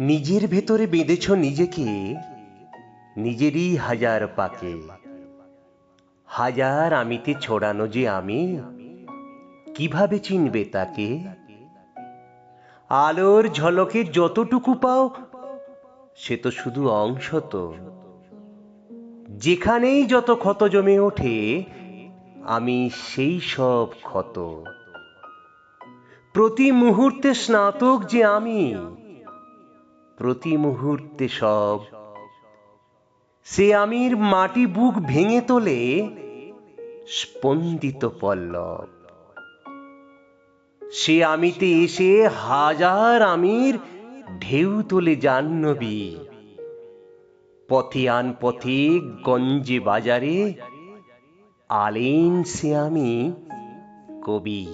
নিজের ভেতরে বেঁধেছ নিজেকে, নিজেরই হাজার পাকে। হাজার আমিতে ছড়ানো যে আমি, কীভাবে চিনবে তাকে? আলোর ঝলকে যতটুকু পাও, সে তো শুধু অংশ তো। যেখানেই যত ক্ষত জমে ওঠে, আমি সেই সব ক্ষত। প্রতি মুহূর্তে স্নাতক যে আমি প্রতি মুহূর্তে সব। সে আমির মাটি বুক ভেঙে তোলে, স্পন্দিত পল্লব। সে আমিতে এসে হাজার আমির ঢেউ তোলে জাহ্নবী পথে আন পথে গঞ্জে বাজারে, আলেন সে আমি কবি।